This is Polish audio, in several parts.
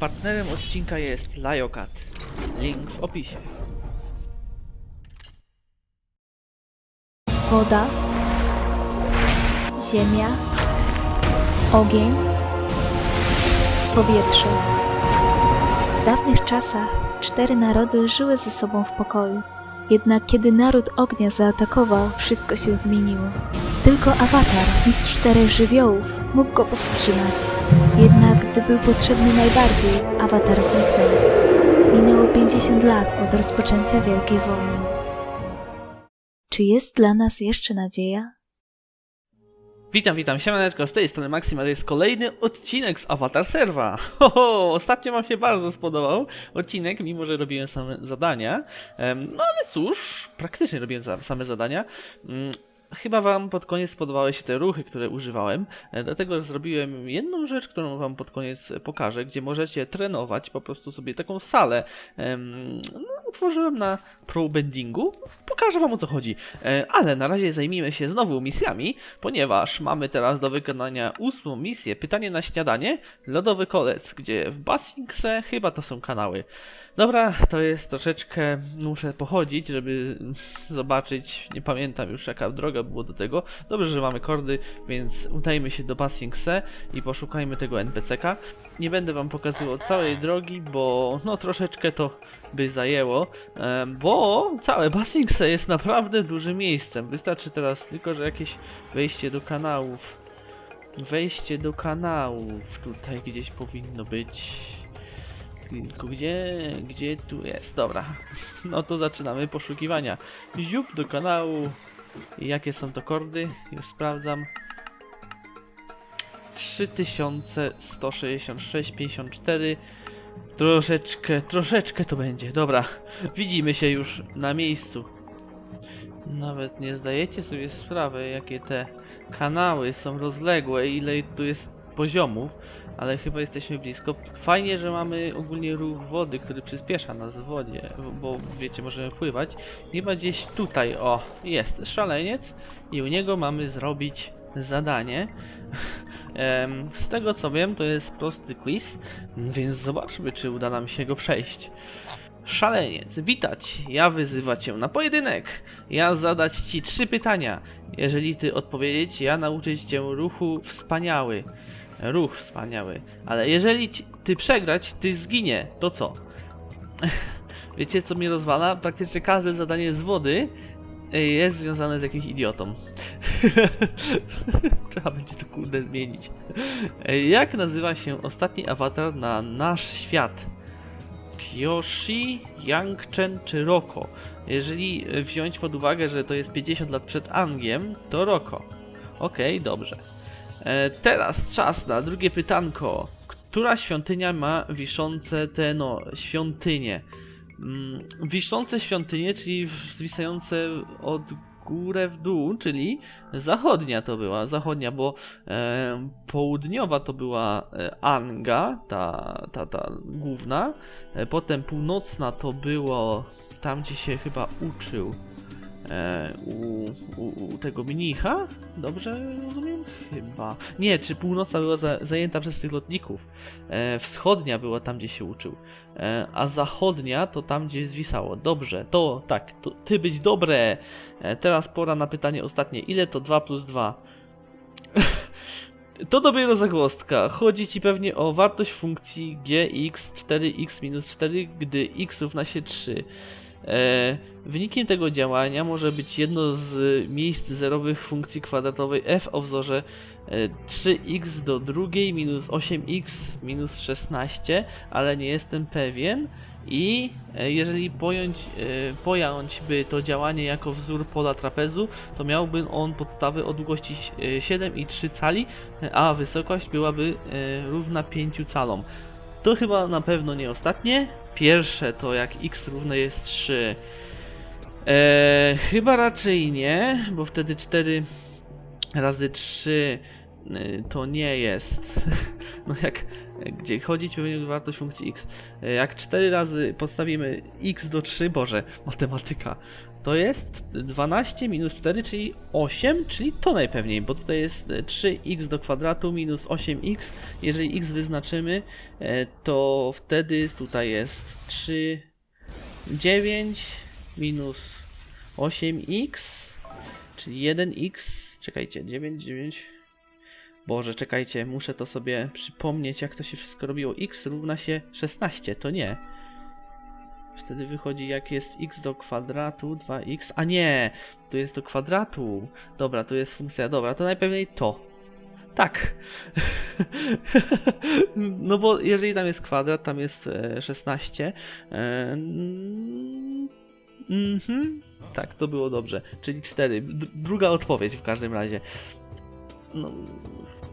Partnerem odcinka jest Liokat. Link w opisie. woda, ziemia, ogień, powietrze. W dawnych czasach cztery narody żyły ze sobą w pokoju. Jednak kiedy naród ognia zaatakował, wszystko się zmieniło. Tylko awatar, mistrz czterech żywiołów, mógł go powstrzymać. Jednak gdy był potrzebny najbardziej, awatar zniknął. Minęło 50 lat od rozpoczęcia Wielkiej Wojny. Czy jest dla nas jeszcze nadzieja? Witam, witam, siemaneczko, z tej strony Maxim, a to jest kolejny odcinek z Avatar Serwa. Ho, ho, ostatnio wam się bardzo spodobał odcinek, mimo że robiłem same zadania. No ale cóż, praktycznie robiłem same zadania. Chyba wam pod koniec spodobały się te ruchy, które używałem, e, dlatego zrobiłem jedną rzecz, którą wam pod koniec pokażę, gdzie możecie trenować po prostu sobie taką salę. No, utworzyłem na pro bendingu. Pokażę wam o co chodzi. E, Ale na razie zajmijmy się znowu misjami, ponieważ mamy teraz do wykonania ósmą misję. Pytanie na śniadanie. Lodowy kolec, gdzie w Basingse chyba to są kanały. Dobra, to jest troszeczkę, muszę pochodzić, żeby zobaczyć, nie pamiętam już jaka droga było do tego. Dobrze, że mamy kordy, więc udajmy się do Basingse i poszukajmy tego NPC-ka. Nie będę wam pokazywał całej drogi, bo no troszeczkę to by zajęło, bo całe Basingse jest naprawdę dużym miejscem. Wystarczy teraz tylko, że jakieś wejście do kanałów. Wejście do kanałów tutaj gdzieś powinno być. Tylko gdzie, gdzie tu jest? Dobra. No to zaczynamy poszukiwania. Ziup do kanału. Jakie są to kordy? Już sprawdzam. 3166,54 Troszeczkę, troszeczkę to będzie. Dobra, widzimy się już na miejscu. Nawet nie zdajecie sobie sprawy, jakie te kanały są rozległe, ile tu jest poziomów, ale chyba jesteśmy blisko. Fajnie, że mamy ogólnie ruch wody, który przyspiesza nas w wodzie, bo wiecie, możemy pływać. Chyba gdzieś tutaj, o, jest szaleniec i u niego mamy zrobić zadanie. Z tego co wiem, to jest prosty quiz, więc zobaczmy, czy uda nam się go przejść. Szaleniec, witać! Ja wyzywa cię na pojedynek. Ja zadać ci trzy pytania. Jeżeli ty odpowiedzieć, ja nauczyć cię ruchu wspaniały. Ruch wspaniały. Ale jeżeli ci, ty przegrać, ty zginie. To co? Wiecie co mnie rozwala? Praktycznie każde zadanie z wody y, jest związane z jakimś idiotą. Trzeba będzie to kurde zmienić. E, Jak nazywa się ostatni awatar na nasz świat? Kyoshi, Yangchen czy Roko? Jeżeli e, wziąć pod uwagę, że to jest 50 lat przed Angiem, to Roko. Okej, dobrze. E, teraz czas na drugie pytanko. Która świątynia ma wiszące te no, świątynie? Mm, wiszące świątynie, czyli zwisające od górę w dół, czyli zachodnia to była, zachodnia, bo e, południowa to była e, Anga, ta, ta, ta główna, e, potem północna to było tam, gdzie się chyba uczył u, u, u tego mnicha, dobrze rozumiem? Chyba. Nie, czy północna była za, zajęta przez tych lotników, e, wschodnia była tam, gdzie się uczył, e, a zachodnia to tam, gdzie zwisało. Dobrze, to tak, to ty być dobre. E, teraz pora na pytanie ostatnie. Ile to 2 plus 2? To dopiero zagłostka. Chodzi ci pewnie o wartość funkcji gx 4x minus 4, gdy x równa się 3. E, wynikiem tego działania może być jedno z miejsc zerowych funkcji kwadratowej f o wzorze e, 3x do drugiej minus 8x minus 16, ale nie jestem pewien. I e, jeżeli pojąć, e, pojąć by to działanie jako wzór pola trapezu, to miałby on podstawy o długości e, 7,3 cali, e, a wysokość byłaby e, równa 5 calom. To chyba na pewno nie ostatnie. Pierwsze to jak x równe jest 3. E, chyba raczej nie, bo wtedy 4 razy 3 y, to nie jest. No jak gdzie chodzić będzie wartość funkcji x. Y, Jak 4 razy podstawimy x do 3, boże, matematyka. To jest 12 minus 4, czyli 8, czyli to najpewniej, bo tutaj jest e, 3x do kwadratu minus 8x. Jeżeli x wyznaczymy, e, to wtedy tutaj jest 3, 9 minus 8x, czyli 1x. Czekajcie, 9, 9. Boże, czekajcie, muszę to sobie przypomnieć, jak to się wszystko robiło. x równa się 16, to nie. Wtedy wychodzi jak jest x do kwadratu 2x. A nie, tu jest do kwadratu. Dobra, tu jest funkcja. Dobra, to najpewniej to. Tak. no bo jeżeli tam jest kwadrat, tam jest e, 16. E, mm, Mhm. Tak, to było dobrze. Czyli 4. D- druga odpowiedź w każdym razie. No,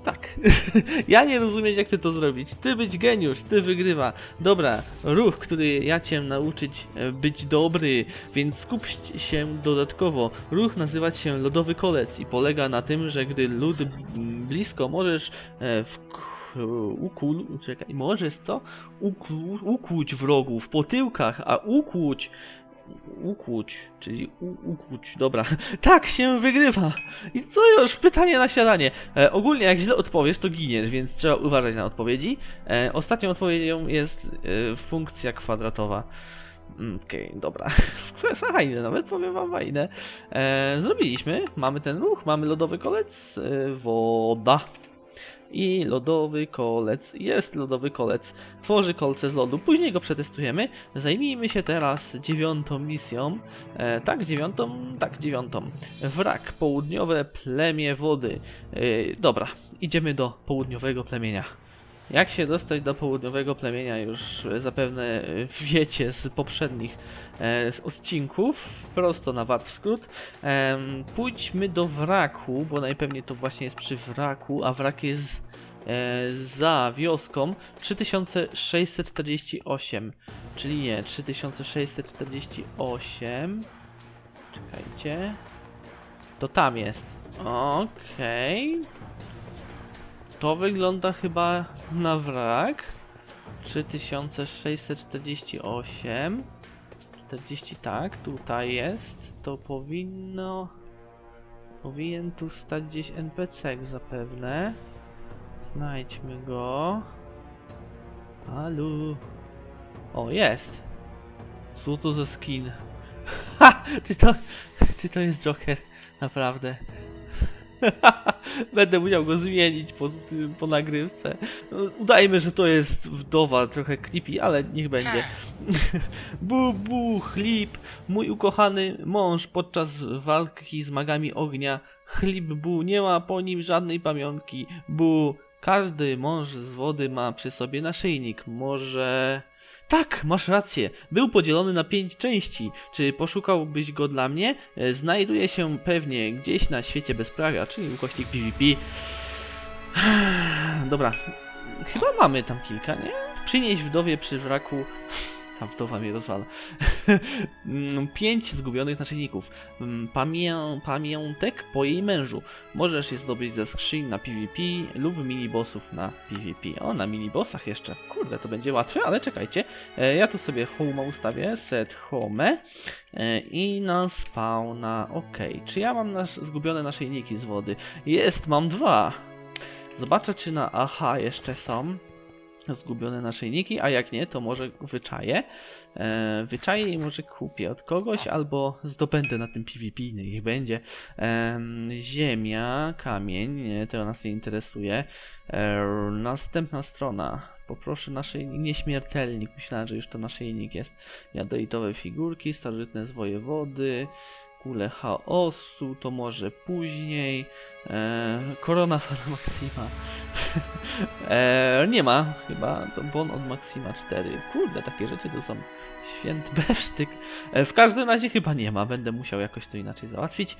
tak. ja nie rozumiem, jak ty to zrobić. Ty być geniusz, ty wygrywa. Dobra, ruch, który ja cię nauczyć e, być dobry, więc skup się dodatkowo. Ruch nazywa się lodowy kolec i polega na tym, że gdy lód m, blisko możesz e, w ukul, czekaj, możesz co? Ukłuć wrogów po tyłkach, a ukłuć ukłuć, czyli ukłuć, dobra. Tak się wygrywa! I co już? Pytanie na siadanie. E, ogólnie jak źle odpowiesz, to giniesz, więc trzeba uważać na odpowiedzi. E, ostatnią odpowiedzią jest e, funkcja kwadratowa. Mm, Okej, dobra. Fajne, nawet powiem wam fajne. E, zrobiliśmy, mamy ten ruch, mamy lodowy kolec, e, woda. I lodowy kolec, jest lodowy kolec, tworzy kolce z lodu, później go przetestujemy. Zajmijmy się teraz dziewiątą misją. E, tak, dziewiątą, tak, dziewiątą. Wrak, południowe plemię wody. E, dobra, idziemy do południowego plemienia. Jak się dostać do południowego plemienia już e, zapewne e, wiecie z poprzednich e, z odcinków, prosto na warp skrót. Em, pójdźmy do wraku, bo najpewniej to właśnie jest przy wraku, a wrak jest e, za wioską 3648, czyli nie, 3648. Czekajcie. To tam jest. Okej. To wygląda chyba na wrak. 3648. 40 tak, tutaj jest. To powinno. Powinien tu stać gdzieś NPC zapewne. Znajdźmy go. Halo. O, jest. Co to za skin? Ha! Czy to, czy to jest Joker? Naprawdę. Będę musiał go zmienić po, po nagrywce. No, Udajmy, że to jest wdowa, trochę creepy, ale niech będzie. bu, bu, chlip, mój ukochany mąż podczas walki z magami ognia. Chlip, bu, nie ma po nim żadnej pamiątki. Bu, każdy mąż z wody ma przy sobie naszyjnik. Może... Tak, masz rację. Był podzielony na pięć części. Czy poszukałbyś go dla mnie? E, Znajduje się pewnie gdzieś na świecie bezprawia, czyli ukośnik PvP. Dobra, chyba mamy tam kilka, nie? Przynieś wdowie przy wraku. Ta wdowa mnie rozwala. Mm, Pięć zgubionych naszyjników. Mm, Pamię pamiątek po jej mężu. Możesz je zdobyć ze skrzyń na PvP lub minibossów na PvP. O, na minibossach jeszcze. Kurde, to będzie łatwe, ale czekajcie. E, Ja tu sobie home ustawię, set home i na spawna. Ok, czy ja mam nasz, zgubione naszyjniki z wody? Jest, mam dwa. Zobaczę, czy na aha jeszcze są zgubione naszyjniki, a jak nie, to może wyczaję. E, wyczaję i może kupię od kogoś, albo zdobędę na tym PvP, niech będzie. Em, ziemia, kamień, to nas nie interesuje. E, następna strona. Poproszę naszyjnik, nieśmiertelnik, myślałem, że już to naszyjnik jest. Jadolitowe figurki, starożytne zwoje wody, kule chaosu, to może później. E, korona Fara Maxima. e, nie ma chyba, to bon od Maxima 4. Kurde, takie rzeczy to są święty bewsztyk. E, w każdym razie chyba nie ma, będę musiał jakoś to inaczej załatwić. E,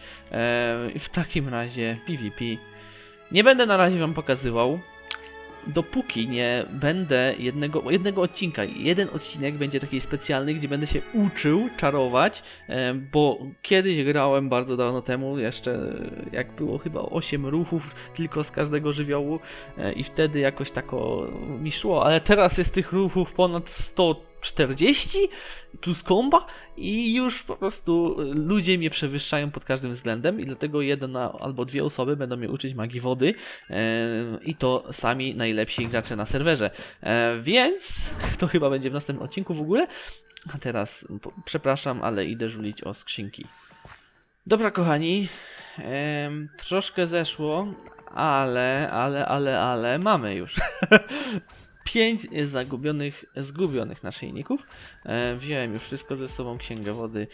w takim razie PvP. Nie będę na razie wam pokazywał. Dopóki nie będę jednego, jednego odcinka, jeden odcinek będzie taki specjalny, gdzie będę się uczył czarować, bo kiedyś grałem bardzo dawno temu, jeszcze jak było chyba 8 ruchów tylko z każdego żywiołu e, i wtedy jakoś tako mi szło, ale teraz jest tych ruchów ponad 140 plus komba i już po prostu y, ludzie mnie przewyższają pod każdym względem i dlatego jedna albo dwie osoby będą mnie uczyć magii wody e, i to sami najlepsi gracze na serwerze. E, więc to chyba będzie w następnym odcinku w ogóle. A teraz przepraszam, ale idę żulić o skrzynki. Dobra kochani, em, troszkę zeszło, ale, ale, ale, ale mamy już. Pięć zagubionych, zgubionych naszyjników. E, wziąłem już wszystko ze sobą, księgę wody.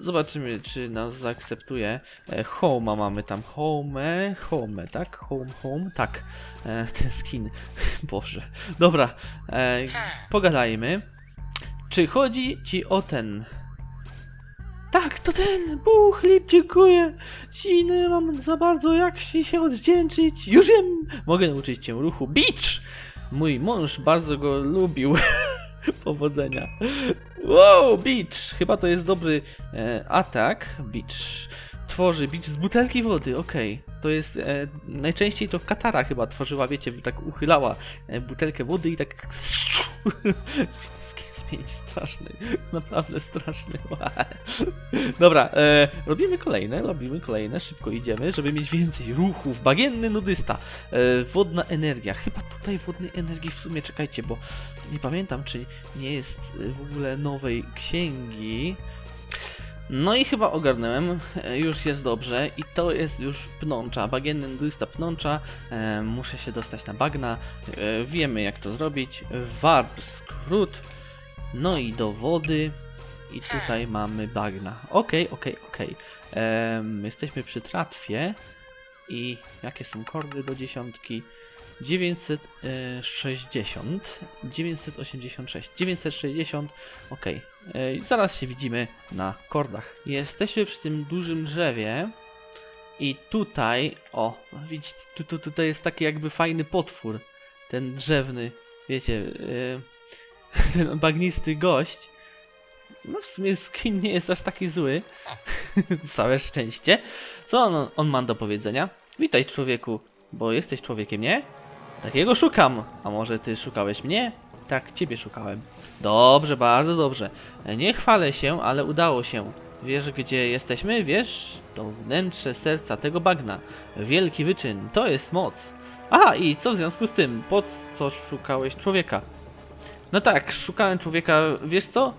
Zobaczymy, czy nas zaakceptuje. E, Home'a mamy tam. Home, home, tak? Home, home, tak. E, ten skin. Boże. Dobra, e, pogadajmy. Czy chodzi ci o ten? Tak, to ten! Buchlip, dziękuję! Ci nie mam za bardzo jak się odwdzięczyć. Już wiem! Mogę nauczyć cię ruchu Beach! Mój mąż bardzo go lubił. Powodzenia. Wow, Beach! Chyba to jest dobry e, atak. Beach. Tworzy Beach z butelki wody, okej. To jest, e, najczęściej to Katara chyba tworzyła, wiecie, tak uchylała e, butelkę wody i tak zmienić straszny, naprawdę straszny. Dobra, e, robimy kolejne, robimy kolejne, szybko idziemy, żeby mieć więcej ruchów. Bagienny nudysta, e, wodna energia. Chyba tutaj wodnej energii w sumie, czekajcie, bo nie pamiętam, czy nie jest w ogóle nowej księgi. No i chyba ogarnąłem, e, już jest dobrze i to jest już pnącza, bagienny nudysta pnącza, e, muszę się dostać na bagna, e, wiemy jak to zrobić, warp, skrót, no i do wody. I tutaj mamy bagna. Okej, okej. Em, Jesteśmy przy tratwie. I jakie są kordy do dziesiątki? 960, 986, 960, ok. Zaraz się widzimy na kordach. Jesteśmy przy tym dużym drzewie i tutaj, o, widzicie, tu, tu, tutaj jest taki jakby fajny potwór, ten drzewny, wiecie, y, ten bagnisty gość. No w sumie skin nie jest aż taki zły. Całe szczęście. Co on, on ma do powiedzenia? Witaj człowieku, bo jesteś człowiekiem, nie? Takiego szukam. A może ty szukałeś mnie? Tak, ciebie szukałem. Dobrze, bardzo dobrze. Nie chwalę się, ale udało się. Wiesz, gdzie jesteśmy? Wiesz? To wnętrze serca tego bagna. Wielki wyczyn, to jest moc. Aha, i co w związku z tym? Po co szukałeś człowieka? No tak, szukałem człowieka, wiesz co?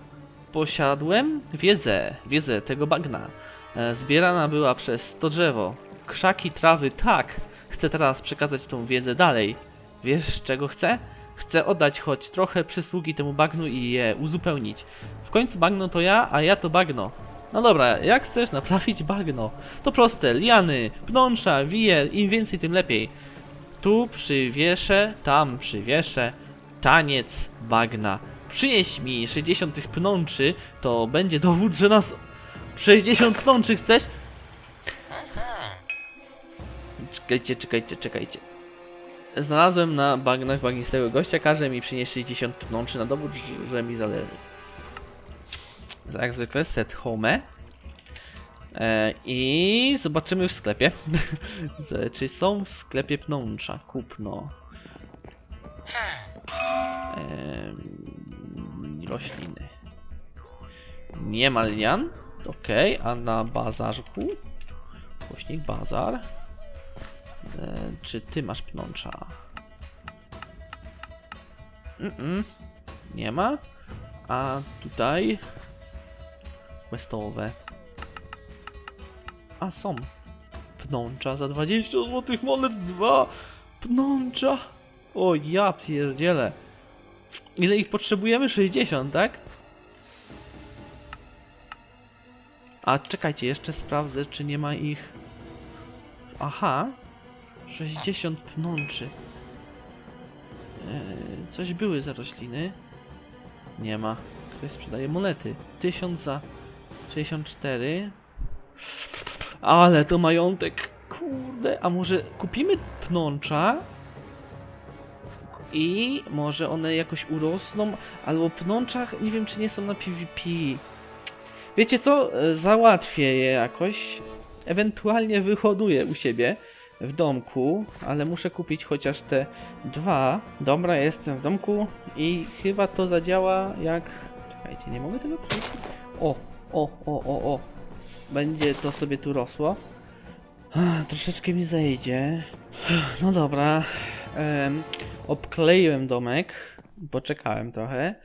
Posiadłem wiedzę, wiedzę tego bagna. E, Zbierana była przez to drzewo. Krzaki, trawy, tak. Chcę teraz przekazać tą wiedzę dalej. Wiesz, czego chcę? Chcę oddać choć trochę przysługi temu bagnu i je uzupełnić. W końcu bagno to ja, a ja to bagno. No dobra, jak chcesz naprawić bagno? To proste, liany, pnącza, wije, im więcej tym lepiej. Tu przywieszę, tam przywieszę. Taniec bagna. Przynieś mi 60 tych pnączy, to będzie dowód, że nas 60 pnączy chcesz? Czekajcie, czekajcie, czekajcie. Znalazłem na bagnach bagnistego gościa, każe mi przynieść 60 pnączy na dowód, że- mi zależy. Jak zwykle set home. E, I zobaczymy w sklepie. Czy są w sklepie pnącza? Kupno. Em, rośliny. Nie ma lian. Ok, a na bazarku? Głośnik bazar. E, czy ty masz pnącza? Mm-mm. Nie ma. A tutaj questowe. A są. Pnącza za 20 zł monet 2. Pnącza. O ja pierdzielę. Ile ich potrzebujemy? 60, tak? A czekajcie, jeszcze sprawdzę, czy nie ma ich. Aha. 60 pnączy. Eee, coś były za rośliny. Nie ma. Ktoś sprzedaje monety. 1000 za 64. Ale to majątek. Kurde, a może kupimy pnącza? I może one jakoś urosną, albo pnączach, nie wiem czy nie są na PvP. Wiecie co? E, Załatwię je jakoś. Ewentualnie wyhoduję u siebie w domku, ale muszę kupić chociaż te dwa. Dobra, jestem w domku i chyba to zadziała jak... Czekajcie, nie mogę tego przejść. O, o, o, o, o. Będzie to sobie tu rosło. Troszeczkę mi zejdzie. No dobra. Em, obkleiłem domek. Poczekałem trochę.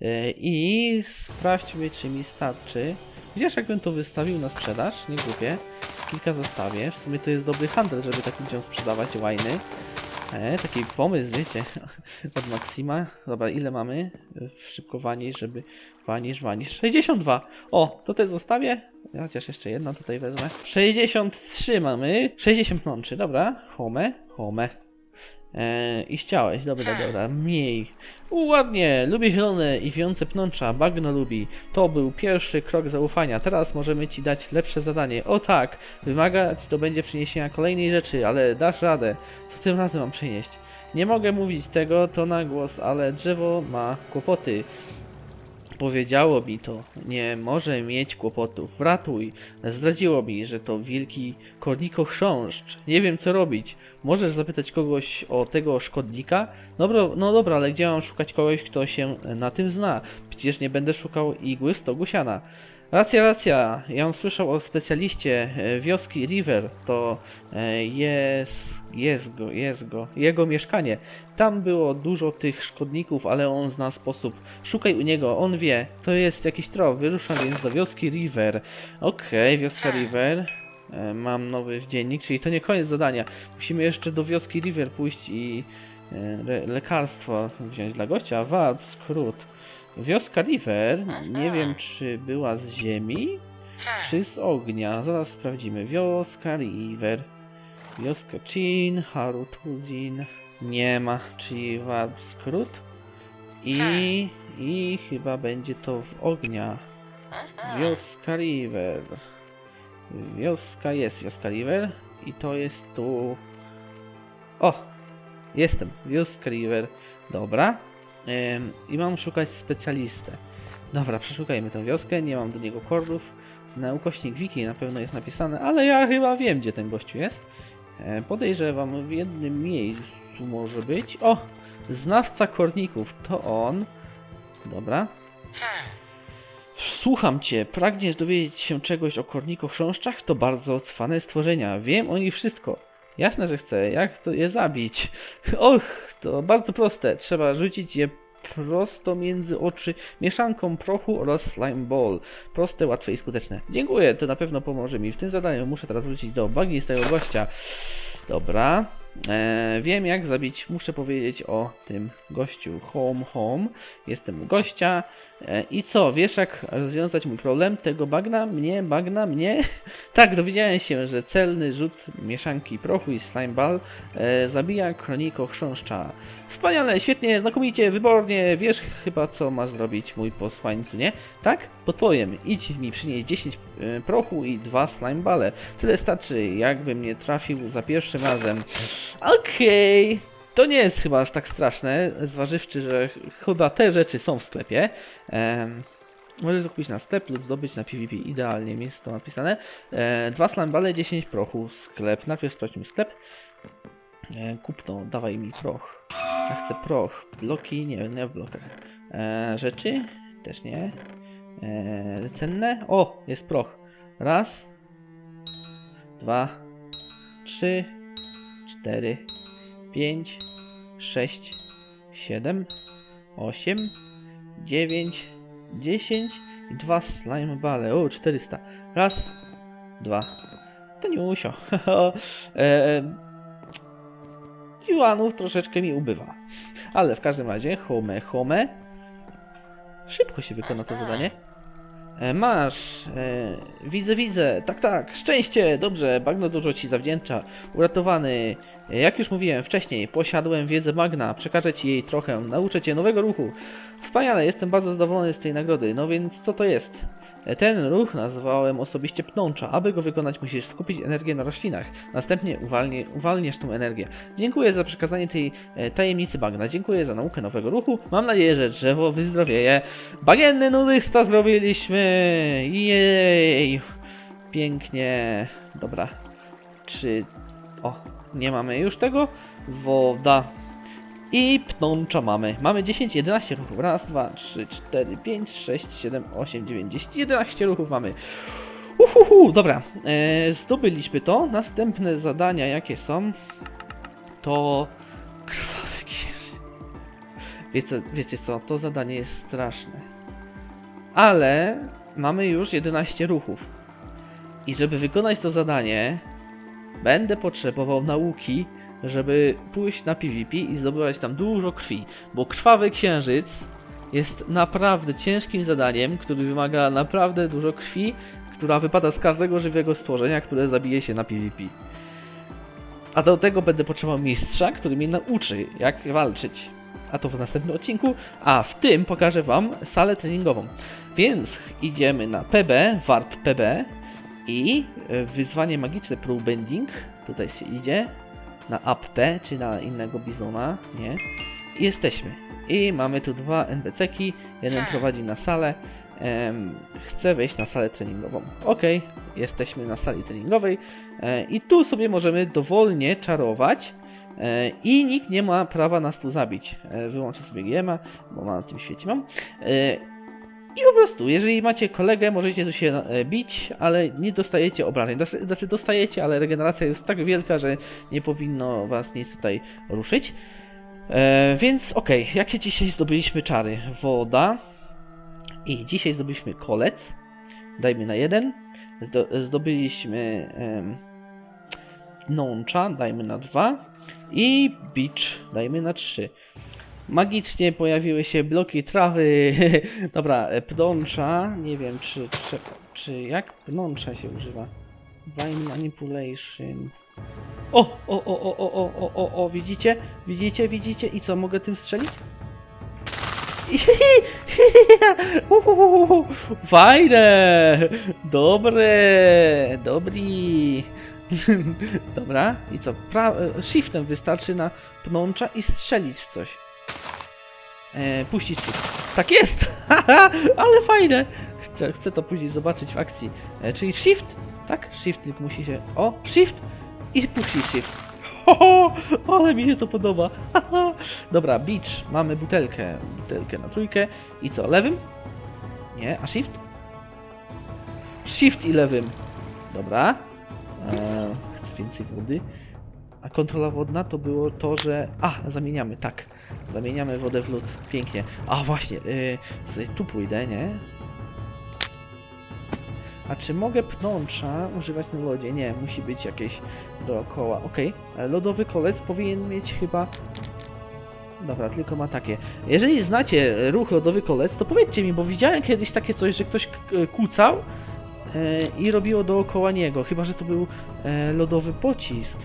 E, I sprawdźmy, czy mi starczy. Widzisz, jakbym to wystawił na sprzedaż? Nie głupie. Kilka zostawię. W sumie to jest dobry handel, żeby takim ludziom sprzedawać łajny. E, taki pomysł, wiecie, od Maxima. Dobra, ile mamy? Szybko wanisz, żeby wanisz, wanisz. 62! O, to te zostawię. Chociaż jeszcze jedno tutaj wezmę. 63 mamy. 60 mączy, dobra. Home, home. E, I chciałeś, dobra, dobra, mniej. U, ładnie, lubię zielone i wiejące pnącza, bagno lubi. To był pierwszy krok zaufania, teraz możemy ci dać lepsze zadanie. O tak, wymagać to będzie przyniesienia kolejnej rzeczy, ale dasz radę. Co tym razem mam przynieść? Nie mogę mówić tego to na głos, ale drzewo ma kłopoty. Powiedziało mi to, nie może mieć kłopotów, wratuj. Zdradziło mi, że to wielki korniko-chrząszcz. Nie wiem co robić. Możesz zapytać kogoś o tego szkodnika? Dobra, no dobra, ale gdzie mam szukać kogoś, kto się na tym zna? Przecież nie będę szukał igły w stogu siana. Racja, racja. Ja on słyszał o specjaliście e, wioski River. To e, jest, jest go, jest go, jego mieszkanie. Tam było dużo tych szkodników, ale on zna sposób. Szukaj u niego, on wie. To jest jakiś trop. Wyruszam więc do wioski River. Okej, wioska River. E, Mam nowy dziennik, czyli to nie koniec zadania. Musimy jeszcze do wioski River pójść i e, le lekarstwo wziąć dla gościa. Warp, skrót. Wioska River, nie wiem czy była z ziemi, czy z ognia. Zaraz sprawdzimy. Wioska River. Wioska Chin, Harutuzin. Nie ma, czyli warp skrót. I, I chyba będzie to w ognia. Wioska River. Wioska jest, wioska River. I to jest tu. O! Jestem, wioska River. Dobra. I mam szukać specjalistę. Dobra, przeszukajmy tę wioskę. Nie mam do niego kordów. Na ukośnik wiki na pewno jest napisane, ale ja chyba wiem, gdzie ten gościu jest. Podejrzewam, w jednym miejscu może być. O! Znawca korników, to on. Dobra. Słucham cię, pragniesz dowiedzieć się czegoś o kornikoch chrząszczach? To bardzo cwane stworzenia. Wiem o nich wszystko. Jasne, że chcę. Jak to je zabić? Och, to bardzo proste. Trzeba rzucić je prosto między oczy mieszanką prochu oraz slime ball. Proste, łatwe i skuteczne. Dziękuję, to na pewno pomoże mi w tym zadaniu. Muszę teraz wrócić do bagnistego gościa. Dobra. E, wiem jak zabić, muszę powiedzieć o tym gościu. Home, home. Jestem u gościa. E, I co, wiesz jak rozwiązać mój problem? Tego bagna? Mnie? Bagna? Mnie? tak, dowiedziałem się, że celny rzut mieszanki prochu i slime ball e, zabija kroniko chrząszcza. Wspaniale, świetnie, znakomicie, wybornie. Wiesz chyba co masz zrobić, mój posłańcu, nie? Tak? Podpowiem. Idź mi przynieść 10 e, prochu i 2 slime balle. Tyle starczy, jakbym nie trafił za pierwszym razem. Okej. To nie jest chyba aż tak straszne, zważywszy, że ch- chyba te rzeczy są w sklepie. Em, możesz zakupić na sklep lub zdobyć na PvP. Idealnie jest to napisane. E, dwa slambale, 10 prochu, sklep. Najpierw sprawdźmy sklep. E, kupno, dawaj mi proch. Ja chcę proch. Bloki, nie, nie w blokach. E, rzeczy? Też nie. E, cenne? O, jest proch. Raz, dwa, trzy, cztery, pięć, sześć, siedem, osiem, dziewięć, dziesięć i dwa slime bale. O, 400. Raz, dwa. To nie musio. e, Juanów troszeczkę mi ubywa. Ale w każdym razie, home, home. Szybko się wykona to zadanie. E, masz. E, widzę, widzę. Tak, tak. Szczęście. Dobrze. Bagno dużo ci zawdzięcza. Uratowany. E, jak już mówiłem wcześniej, posiadłem wiedzę Magna. Przekażę ci jej trochę. Nauczę cię nowego ruchu. Wspaniale. Jestem bardzo zadowolony z tej nagrody. No więc co to jest? Ten ruch nazwałem osobiście pnącza. Aby go wykonać, musisz skupić energię na roślinach. Następnie uwalnie, uwalniasz tą energię. Dziękuję za przekazanie tej e, tajemnicy bagna. Dziękuję za naukę nowego ruchu. Mam nadzieję, że drzewo wyzdrowieje. Bagienny nudysta zrobiliśmy! Jej! Pięknie. Dobra. Czy... O, nie mamy już tego. Woda. I pnącza mamy. Mamy 10, 11 ruchów. Raz, dwa, trzy, cztery, pięć, sześć, siedem, osiem, dziewięć, 10, 11 ruchów mamy. Uhuhu, dobra. E, zdobyliśmy to. Następne zadania jakie są? To... Krwawy księżyc. Wiecie, wiecie co? To zadanie jest straszne. Ale mamy już 11 ruchów. I żeby wykonać to zadanie, będę potrzebował nauki, żeby pójść na PvP i zdobywać tam dużo krwi, bo krwawy księżyc jest naprawdę ciężkim zadaniem, który wymaga naprawdę dużo krwi, która wypada z każdego żywego stworzenia, które zabije się na PvP. A do tego będę potrzebował mistrza, który mnie nauczy, jak walczyć. A to w następnym odcinku. A w tym pokażę Wam salę treningową. Więc idziemy na PB, Warp PB i e, wyzwanie magiczne Pro Bending. Tutaj się idzie na AP, czy na innego bizona, nie. I jesteśmy. I mamy tu dwa NPC-ki, jeden prowadzi na salę. Chcę wejść na salę treningową. Ok, jesteśmy na sali treningowej e, i tu sobie możemy dowolnie czarować e, i nikt nie ma prawa nas tu zabić. E, wyłączę sobie GMA, bo na tym świecie mam. I po prostu, jeżeli macie kolegę, możecie tu się e, bić, ale nie dostajecie obrażeń. Znaczy, znaczy dostajecie, ale regeneracja jest tak wielka, że nie powinno was nic tutaj ruszyć. E, więc okej, jakie dzisiaj zdobyliśmy czary? Woda. I dzisiaj zdobyliśmy kolec. Dajmy na jeden. Zdo, zdobyliśmy em, nącza, dajmy na dwa. I beach, dajmy na trzy. Magicznie pojawiły się bloki trawy. Dobra, e, pnącza. Nie wiem, czy, czy, czy jak pnącza się używa. Vine Manipulation. O, o, o, o, o, o, o, o, o, widzicie? Widzicie, widzicie? I co, mogę tym strzelić? Fajne! Dobre! Dobri! Dobra, i co? Pra e, shiftem wystarczy na pnącza i strzelić w coś. E, puścić. Tak jest! Ale fajne! Chcę, chcę to później zobaczyć w akcji. E, czyli shift, tak? Shift musi się... O, shift i puścić shift. Ho, ho, ale mi się to podoba. Dobra, beach. Mamy butelkę. Butelkę na trójkę. I co, lewym? Nie, a shift? Shift i lewym. Dobra. Eee, chcę więcej wody. A kontrola wodna to było to, że... A, zamieniamy, tak. Zamieniamy wodę w lód. Pięknie. A, właśnie. Yy, tu pójdę, nie? A czy mogę pnącza używać na lodzie? Nie, musi być jakieś dookoła. Okej. Okay. Lodowy kolec powinien mieć chyba... Dobra, tylko ma takie. Jeżeli znacie ruch lodowy kolec, to powiedzcie mi, bo widziałem kiedyś takie coś, że ktoś k- kłócał e, i robiło dookoła niego. Chyba, że to był e, lodowy pocisk.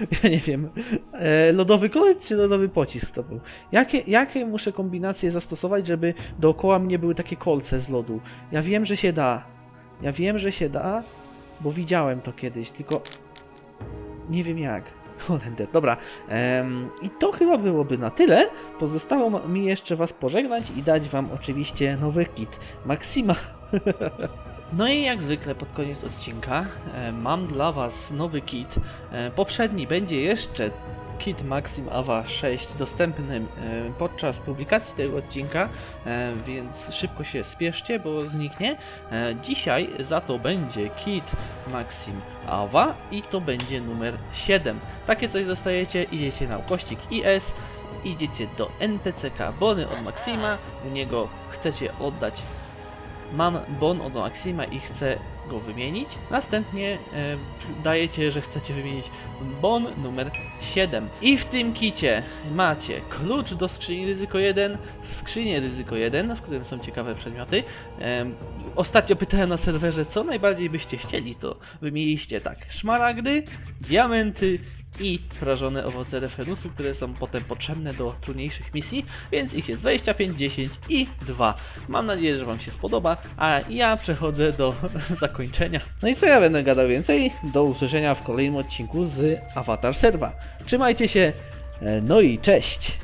Ja nie wiem. E, lodowy kolec czy lodowy pocisk to był? Jakie, jakie muszę kombinacje zastosować, żeby dookoła mnie były takie kolce z lodu? Ja wiem, że się da. Ja wiem, że się da, bo widziałem to kiedyś, tylko nie wiem jak. Holender, dobra. Em, I to chyba byłoby na tyle. Pozostało mi jeszcze Was pożegnać i dać Wam oczywiście nowy kit Maxima. No i jak zwykle pod koniec odcinka e, mam dla Was nowy kit. E, poprzedni będzie jeszcze kit Maxim Ava 6 dostępny e, podczas publikacji tego odcinka, więc szybko się spieszcie, bo zniknie. Dzisiaj za to będzie kit Maxim Ava i to będzie numer 7. Takie coś dostajecie, idziecie na ukośnik IS, idziecie do NPCK Bony od Maxima, u niego chcecie oddać mam bon od Maxima i chcę go wymienić. Następnie e, dajecie, że chcecie wymienić bon numer 7. I w tym kicie macie klucz do skrzyni ryzyko 1, skrzynię ryzyko 1, w którym są ciekawe przedmioty. Ostatnio pytałem na serwerze, co najbardziej byście chcieli, to wymieniliście tak, szmaragdy, diamenty i prażone owoce referusu, które są potem potrzebne do trudniejszych misji, więc ich jest 25, 10 i 2. Mam nadzieję, że Wam się spodoba, a ja przechodzę do zakończenia. No i co ja będę gadał więcej? Do usłyszenia w kolejnym odcinku z Avatar Serwa. Trzymajcie się, e, no i cześć!